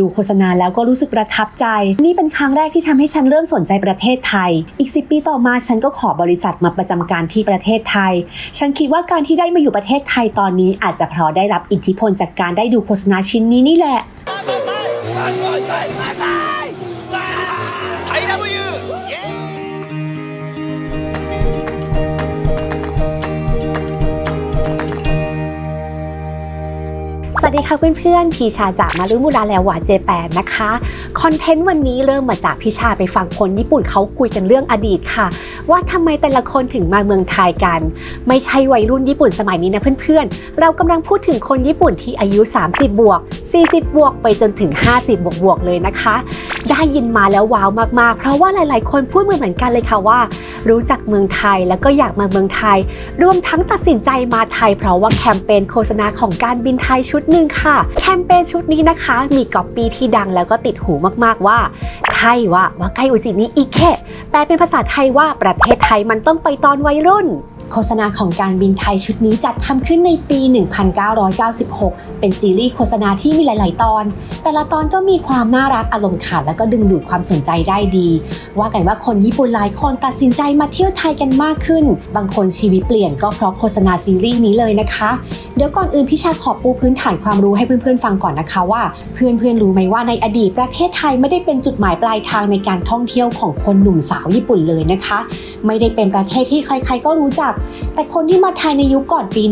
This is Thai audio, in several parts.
ดูโฆษณาแล้วก็รู้สึกประทับใจ นี่เป็นครั้งแรกที่ทำให้ฉันเริ่มสนใจประเทศไทย อีก 10 ปีต่อมาฉันก็ขอบริษัทมาประจำการที่ประเทศไทย ฉันคิดว่าการที่ได้มาอยู่ประเทศไทยตอนนี้ อาจจะเพราะได้รับอิทธิพลจากการได้ดูโฆษณาชิ้นนี้นี่แหละ วัสดีค่ะเพื่อนๆ พีชาจากมารุมุราแล้วาเจแปนนะคะ คอนเทนต์วันนี้เริ่มมาจากพี่ชาไปฟังคนญี่ปุ่นเขาคุยกันเรื่องอดีตค่ะ ว่าทำไมแต่ละคนถึงมาเมืองไทยกัน ไม่ใช่วัยรุ่นญี่ปุ่นสมัยนี้นะเพื่อนๆ เรากำลังพูดถึงคนญี่ปุ่นที่อายุ 30 บวก 40 บวกไปจนถึง 50 บวกบวกเลยนะคะ ได้ยินมาแล้วว้าวมากๆ เพราะว่าหลาย ๆ คนพูดเหมือนกันเลยค่ะว่า รู้จักเมืองไทยแล้วก็อยากมาเมืองไทย รวมทั้งตัดสินใจมาไทย เพราะว่าแคมเปญโฆษณาของการบินไทยชุดหนึ่งค่ะ แคมเปญชุดนี้นะคะ มีก๊อปปี้ที่ดังแล้วก็ติดหูมากๆว่าไทยว่าว่าใกล้อุจินิอิเคะแปลเป็นภาษาไทยว่าประเทศไทยมันต้องไปตอนวัยรุ่น โฆษณาของการบินไทยชุดนี้จัดทำขึ้นในปี 1996 เป็นซีรีส์โฆษณาที่มีหลาย ๆ ตอน แต่ละตอนก็มีความน่ารักอารมณ์ขันแล้วก็ดึงดูดความสนใจได้ดี ว่ากันว่าคนญี่ปุ่นหลายคนตัดสินใจมาเที่ยวไทยกันมากขึ้น บางคนชีวิตเปลี่ยนก็เพราะโฆษณาซีรีส์นี้เลยนะคะ เดี๋ยวก่อนอื่นพี่ชาขอปูพื้นฐานความรู้ให้เพื่อน ๆ ฟังก่อนนะคะว่า เพื่อน ๆ รู้ไหมว่าในอดีตประเทศไทยไม่ได้เป็นจุดหมายปลายทางในการท่องเที่ยวของคนหนุ่มสาวญี่ปุ่นเลยนะคะ ไม่ได้เป็นประเทศที่ใคร ๆ ก็รู้จักแต่คนที่มาไทยในยุคก่อนปี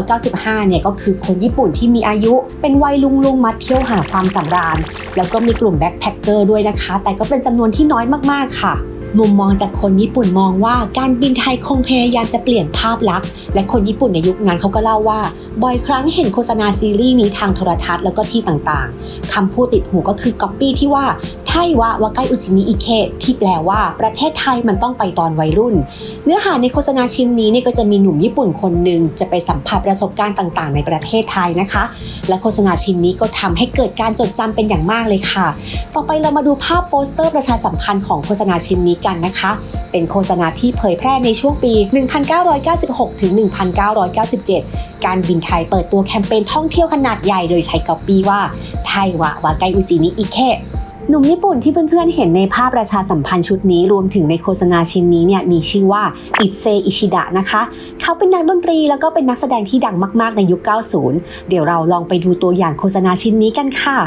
1995 เนี่ยก็คือคนญี่ปุ่นที่มีอายุเป็นวัยลุงลุงๆมาเที่ยวหาความสำราญ แล้วก็มีกลุ่มแบ็คแพคเกอร์ด้วยนะคะ แต่ก็เป็นจำนวนที่น้อยมากๆค่ะ มุมมองจากคนญี่ปุ่นมองว่าการบินไทยคงพยายามจะเปลี่ยนภาพลักษณ์ และคนญี่ปุ่นในยุคนั้นเขาก็เล่าว่า บ่อยครั้งเห็นโฆษณาซีรีส์นี้ทางโทรทัศน์แล้วก็ที่ต่างๆ คำพูดติดหูก็คือก๊อปปี้ที่ว่า ไทยวะวาไกอุจินิอิเคะที่แปลว่าประเทศไทยมันต้องไปตอนวัยรุ่น เนื้อหาในโฆษณาชิ้นนี้เนี่ยก็จะมีหนุ่มญี่ปุ่นคนหนึ่งจะไปสัมผัสประสบการณ์ต่างๆ ในประเทศไทยนะคะ และโฆษณาชิ้นนี้ก็ทำให้เกิดการจดจำเป็นอย่างมากเลยค่ะ ต่อไปเรามาดูภาพโปสเตอร์ประชาสัมพันธ์ของโฆษณาชิ้นนี้กันนะคะ เป็นโฆษณาที่เผยแพร่ในช่วงปี 1996 ถึง 1997 การบินไทยเปิดตัวแคมเปญท่องเที่ยวขนาดใหญ่โดยใช้ก๊อปปี้ว่า ไทยวะวาไกอุจินิอิเคะหนุ่มญี่ปุ่นที่เพื่อนๆเห็นในภาพประชาสัมพันธ์ชุดนี้รวมถึงในโฆษณาชิ้นนี้เนี่ยมีชื่อว่าอิเซอิชิดะนะคะ เขาเป็นนักดนตรีแล้วก็เป็นนักแสดงที่ดังมากๆในยุค 90 เดี๋ยวเราลองไปดูตัวอย่างโฆษณาชิ้นนี้กันค่ะ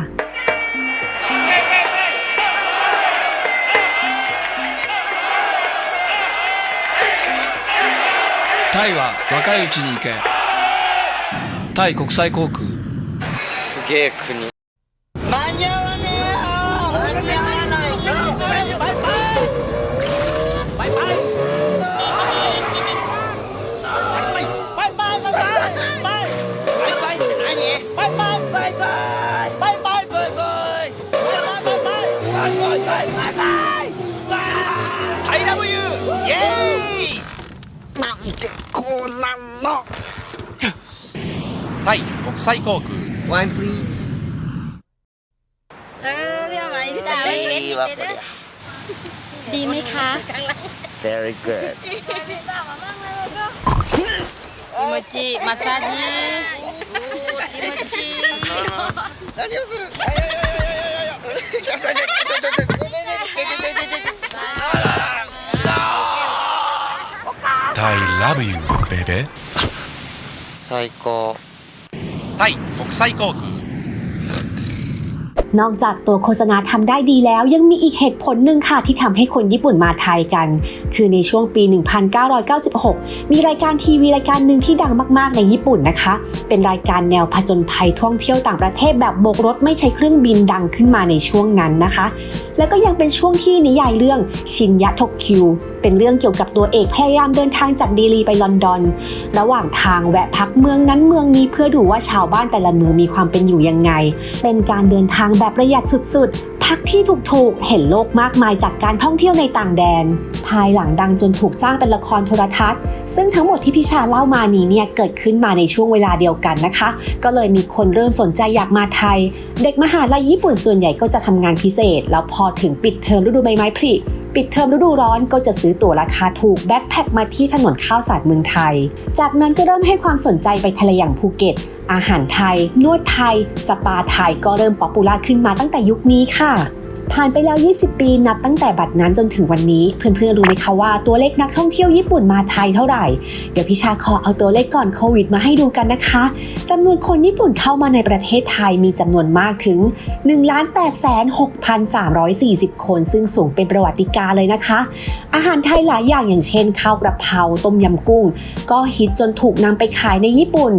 タイは若いうちに行けタイ国際航空すげえ国。タイ国際航空。ワンプリーズいいわこりゃ very good 気持ちいいマッサージ気持ちいい何をするタイラブユーベベ最高。対国際航空。 นอกจากตัวโฆษณาทำได้ดีแล้ว ยังมีอีกเหตุผลหนึ่งค่ะที่ทำให้คนญี่ปุ่นมาไทยกัน คือในช่วงปี 1996 มีรายการทีวีรายการหนึ่งที่ดังมาก ๆ ในญี่ปุ่นนะคะ เป็นรายการแนวผจญภัยท่องเที่ยวต่างประเทศแบบโบกรถไม่ใช้เครื่องบินดังขึ้นมาในช่วงนั้นนะคะ แล้วก็ยังเป็นช่วงที่นิยายเรื่องชินยะทกคิวเป็นเรื่องเกี่ยวกับตัวเอกพยายามเดินทางจากดีลีไปลอนดอน ระหว่างทางแวะพักเมืองนั้นเมืองนี้เพื่อดูว่าชาวบ้านแต่ละเมืองมีความเป็นอยู่ยังไง เป็นการเดินทางแบบประหยัดสุดๆ พักที่ถูกๆ เห็นโลกมากมายจากการท่องเที่ยวในต่างแดน ภายหลังดังจนถูกสร้างเป็นละครโทรทัศน์ ซึ่งทั้งหมดที่พิชาเล่ามานี้เนี่ยเกิดขึ้นมาในช่วงเวลาเดียวกันนะคะ ก็เลยมีคนเริ่มสนใจอยากมาไทย เด็กมหาลัยญี่ปุ่นส่วนใหญ่ก็จะทำงานพิเศษ แล้วพอถึงปิดเทอมฤดูใบไม้ผลิปิดเทอมฤดูร้อนก็จะซื้อตั๋วราคาถูกแบ็คแพคมาที่ถนนข้าวสารเมืองไทย จากนั้นก็เริ่มให้ความสนใจไปทะเลอย่างภูเก็ต อาหารไทย นวดไทย สปาไทยก็เริ่มป๊อปปูล่าขึ้นมาตั้งแต่ยุคนี้ค่ะ ผ่านไปแล้ว 20 ปีนับตั้งแต่บัดนั้นจนถึงวันนี้ เพื่อนๆรู้ไหมคะว่าตัวเลขนักท่องเที่ยวญี่ปุ่นมาไทยเท่าไหร่ เดี๋ยวพิชาขอเอาตัวเลขก่อนโควิดมาให้ดูกันนะคะจำนวนคนญี่ปุ่นเข้ามาในประเทศไทยมีจำนวนมากถึง 1,86,340 คน ซึ่งสูงเป็นประวัติการ์เลยนะคะ อาหารไทยหลายอย่างอย่างเช่น ข้าวกระเพราต้มยำกุ้ง ก็ฮิตจนถูกนำไปขายในญี่ปุ่น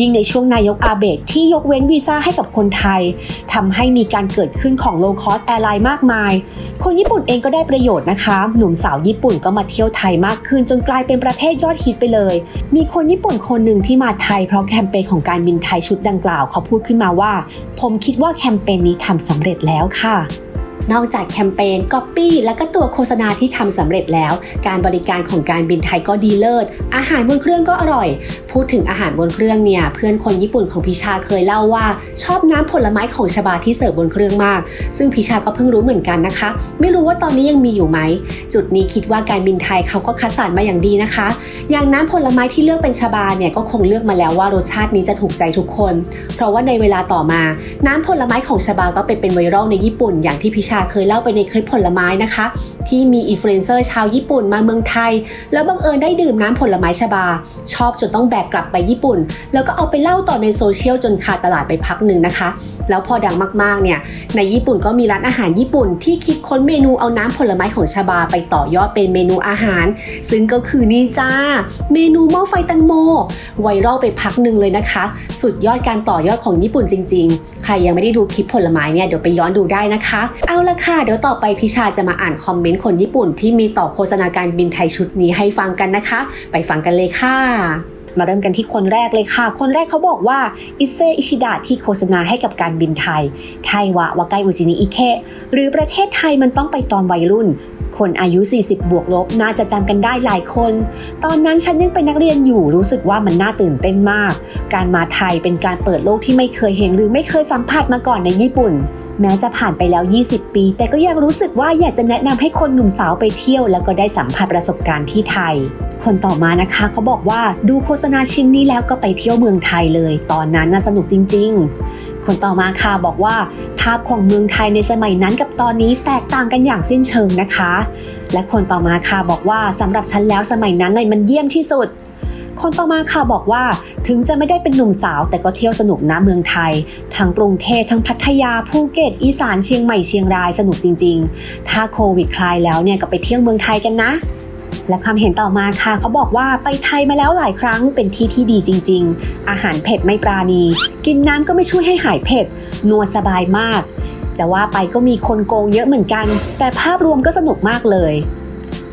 ยิ่งในช่วงนายกอาเบะที่ยกเว้นวีซ่าให้กับคนไทยทำให้มีการเกิดขึ้นของ low cost airline มากมาย คนญี่ปุ่นเองก็ได้ประโยชน์นะคะ หนุ่มสาวญี่ปุ่นก็มาเที่ยวไทยมากขึ้น จนกลายเป็นประเทศยอดฮิตไปเลย มีคนญี่ปุ่นคนหนึ่งที่มาไทยเพราะแคมเปญของการบินไทยชุดดังกล่าวเขาพูดขึ้นมาว่า ผมคิดว่าแคมเปญนี้ทำสำเร็จแล้วค่ะ นอกจากแคมเปญก๊อปปี้และก็ตัวโฆษณาที่ทำสำเร็จแล้ว การบริการของการบินไทยก็ดีเลิศ อาหารบนเครื่องก็อร่อย พูดถึงอาหารบนเครื่องเนี่ย เพื่อนคนญี่ปุ่นของพิชาเคยเล่าว่า ชอบน้ำผลไม้ของชบาที่เสิร์ฟบนเครื่องมาก ซึ่งพิชาก็เพิ่งรู้เหมือนกันนะคะ ไม่รู้ว่าตอนนี้ยังมีอยู่ไหม จุดนี้คิดว่าการบินไทยเขาก็คัดสรรมาอย่างดีนะคะ อย่างน้ำผลไม้ที่เลือกเป็นชบาเนี่ยก็คงเลือกมาแล้วว่ารสชาตินี้จะถูกใจทุกคน เพราะว่าในเวลาต่อมา น้ำผลไม้ของชบาก็เป็นเป็นไวรัลในญี่ปุ่นอย่างที่พิชาเคยเล่าไปในคลิปผลไม้นะคะ ที่มีอินฟลูเอนเซอร์ชาวญี่ปุ่นมาเมืองไทย แล้วบังเอิญได้ดื่มน้ำผลไม้ชบา ชอบจนต้องแบกกลับไปญี่ปุ่น แล้วก็เอาไปเล่าต่อในโซเชียลจนขาดตลาดไปพักหนึ่งนะคะ แล้วพอดังมากๆเนี่ยในญี่ปุ่นก็มีร้านอาหารญี่ปุ่นที่คิดค้นเมนูเอาน้ำผลไม้ของชาบาไปต่อยอดเป็นเมนูอาหาร ซึ่งก็คือนี่จ้า เมนูหม้อไฟแตังโมไวรัลไปพักหนึ่งเลยนะคะ สุดยอดการต่อยอดของญี่ปุ่นจริง ๆ ใครยังไม่ได้ดูคลิปผลไม้เนี่ยเดี๋ยวไปย้อนดูได้นะคะ เอาละค่ะเดี๋ยวต่อไปพิชาจะมาอ่านคอมเมนต์คนญี่ปุ่นที่มีต่อโฆษณาการบินไทยชุดนี้ให้ฟังกันนะคะ ไปฟังกันเลยค่ะ มาเริ่มกันที่คนแรกเลยค่ะ คนแรกเขาบอกว่า อิเซอิชิดะที่โฆษณาให้กับการบินไทย ไทยวะวาไกอุจินิอิเคหรือประเทศไทยมันต้องไปตอนวัยรุ่น คนอายุ 40 บวกลบ น่าจะจำกันได้หลายคน ตอนนั้นฉันยังเป็นนักเรียนอยู่รู้สึกว่ามันน่าตื่นเต้นมาก การมาไทยเป็นการเปิดโลกที่ไม่เคยเห็นหรือไม่เคยสัมผัสมาก่อนในญี่ปุ่นแม้จะผ่านไปแล้ว 20 ปี แต่ก็ยังรู้สึกว่าอยากจะแนะนำให้คนหนุ่มสาวไปเที่ยว แล้วก็ได้สัมผัสประสบการณ์ที่ไทย คนต่อมานะคะเขาบอกว่าดูโฆษณาชิ้นนี้แล้วก็ไปเที่ยวเมืองไทยเลย ตอนนั้นน่าสนุกจริง ๆ คนต่อมาค่ะบอกว่า ภาพของเมืองไทยในสมัยนั้นกับตอนนี้แตกต่างกันอย่างสิ้นเชิงนะคะ และคนต่อมาค่ะบอกว่าสำหรับฉันแล้วสมัยนั้นเลยมันเยี่ยมที่สุดคนต่อมาค่ะบอกว่าถึงจะไม่ได้เป็นหนุ่มสาว แต่ก็เที่ยวสนุกนะเมืองไทย ทั้งกรุงเทพทั้งพัทยาภูเก็ตอีสานเชียงใหม่เชียงรายสนุกจริง ๆ ถ้าโควิดคลายแล้วเนี่ยก็ไปเที่ยวเมืองไทยกันนะ และความเห็นต่อมาค่ะเขาบอกว่าไปไทยมาแล้วหลายครั้งเป็นที่ที่ดีจริง ๆ อาหารเผ็ดไม่ปราณี กินน้ำก็ไม่ช่วยให้หายเผ็ดนัวสบายมาก จะว่าไปก็มีคนโกงเยอะเหมือนกัน แต่ภาพรวมก็สนุกมากเลย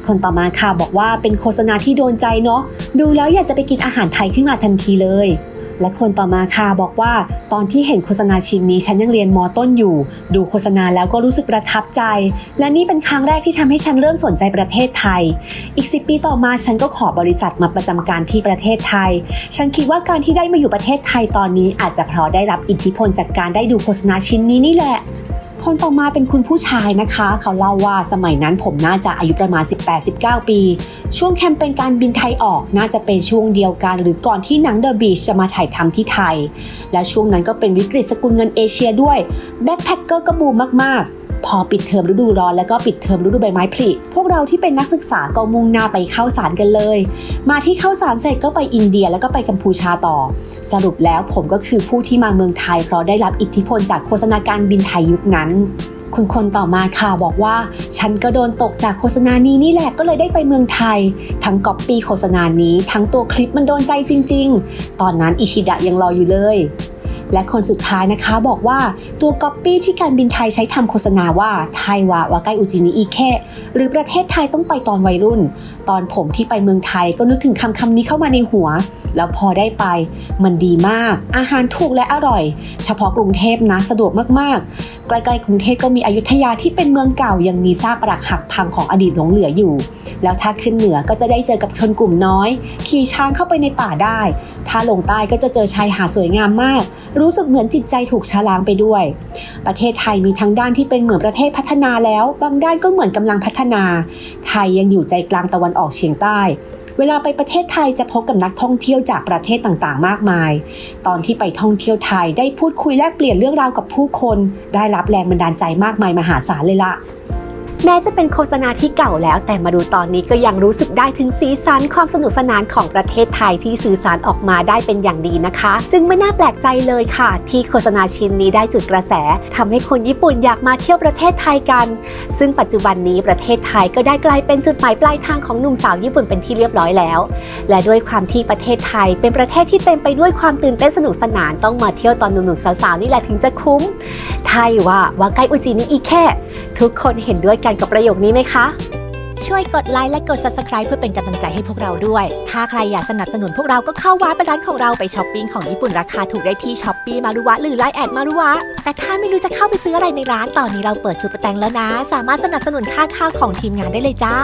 คนต่อมาค่ะบอกว่าเป็นโฆษณาที่โดนใจเนาะดูแล้วอยากจะไปกินอาหารไทยขึ้นมาทันทีเลย และคนต่อมาค่ะบอกว่า ตอนที่เห็นโฆษณาชิ้นนี้ฉันยังเรียนมต้นอยู่ ดูโฆษณาแล้วก็รู้สึกประทับใจ และนี่เป็นครั้งแรกที่ทำให้ฉันเริ่มสนใจประเทศไทย อีก 10 ปีต่อมาฉันก็ขอบริษัทมาประจำการที่ประเทศไทย ฉันคิดว่าการที่ได้มาอยู่ประเทศไทยตอนนี้อาจจะเพราะได้รับอิทธิพลจากการได้ดูโฆษณาชิ้นนี้นี่แหละ คนต่อมาเป็นคุณผู้ชายนะคะ เขาเล่าว่าสมัยนั้นผมน่าจะอายุประมาณ 18-19 ปี ช่วงแคมเปญการบินไทยออกน่าจะเป็นช่วงเดียวกัน หรือก่อนที่หนังเดอะบีชจะมาถ่ายทำที่ไทย และช่วงนั้นก็เป็นวิกฤตสกุลเงินเอเชียด้วยแบ็คแพคเกอร์ก็บูมมากๆ พอปิดเทอมฤดูร้อนแล้วก็ปิดเทอมฤดูใบไม้ผลิพวกเราที่เป็นนักศึกษาก็มุ่งหน้าไปเข้าสารกันเลย มาที่เข้าสารเสร็จก็ไปอินเดียแล้วก็ไปกัมพูชาต่อ สรุปแล้วผมก็คือผู้ที่มาเมืองไทย เพราะได้รับอิทธิพลจากโฆษณาการบินไทยยุคนั้นคุณคนต่อมาค่ะบอกว่า ฉันก็โดนตกจากโฆษณานี้นี่แหละก็เลยได้ไปเมืองไทย ทั้งก๊อปปี้โฆษณานี้ ทั้งตัวคลิปมันโดนใจจริง ๆ ตอนนั้นอิชิดะยังรออยู่เลย และคนสุดท้ายนะคะบอกว่าตัวก๊อปปี้ที่การบินไทยใช้ทำโฆษณาว่าไทยวาวาไกอุจินิอีเคหรือประเทศไทยต้องไปตอนวัยรุ่น ตอนผมที่ไปเมืองไทยก็นึกถึงคำคำนี้เข้ามาในหัว แล้วพอได้ไป มันดีมาก อาหารถูกและอร่อย เฉพาะกรุงเทพนะสะดวกมากๆ ใกล้ๆกรุงเทพก็มีอยุธยาที่เป็นเมืองเก่ายังมีซากปรักหักพังของอดีตหลงเหลืออยู่ แล้วถ้าขึ้นเหนือก็จะได้เจอกับชนกลุ่มน้อย ขี่ช้างเข้าไปในป่าได้ ถ้าลงใต้ก็จะเจอชายหาดสวยงามมากรู้สึกเหมือนจิตใจถูกชะล้างไปด้วย ประเทศไทยมีทั้งด้านที่เป็นเหมือนประเทศพัฒนาแล้ว บางด้านก็เหมือนกำลังพัฒนา ไทยยังอยู่ใจกลางตะวันออกเฉียงใต้เวลาไปประเทศไทยจะพบกับนักท่องเที่ยวจากประเทศต่างๆ มากมาย ตอนที่ไปท่องเที่ยวไทยได้พูดคุยแลกเปลี่ยนเรื่องราวกับผู้คน ได้รับแรงบันดาลใจมากมายมหาศาลเลยล่ะ แม้จะเป็นโฆษณาที่เก่าแล้ว แต่มาดูตอนนี้ก็ยังรู้สึกได้ถึงสีสันความสนุกสนานของประเทศไทยที่สื่อสารออกมาได้เป็นอย่างดีนะคะ จึงไม่น่าแปลกใจเลยค่ะ ที่โฆษณาชิ้นนี้ได้จุดกระแสทำให้คนญี่ปุ่นอยากมาเที่ยวประเทศไทยกัน ซึ่งปัจจุบันนี้ประเทศไทยก็ได้กลายเป็นจุดหมายปลายทางของหนุ่มสาวญี่ปุ่นเป็นที่เรียบร้อยแล้ว และด้วยความที่ประเทศไทย เป็นประเทศที่เต็มไปด้วยความตื่นเต้นสนุกสนานต้องมาเที่ยวตอนหนุ่มๆสาวๆนี่แหละถึงจะคุ้มไทยว่าว่าไกล้อุจินิอีแค่ ทุกคนเห็นด้วยกันกันกับประโยคนี้ไหมคะ ช่วยกดไลค์และกด subscribe เพื่อเป็นกำลังใจให้พวกเราด้วย ถ้าใครอยากสนับสนุนพวกเราก็เข้าว้าไปร้านของเราไปช้อปปิ้งของญี่ปุ่นราคาถูกได้ที่ช้อปปี้มารุวะหรือไลน์แอดมารุวะ แต่ถ้าไม่รู้จะเข้าไปซื้ออะไรในร้านตอนนี้เราเปิดซูเปอร์แตงแล้วนะ สามารถสนับสนุนค่าข้าวของทีมงานได้เลยจ้า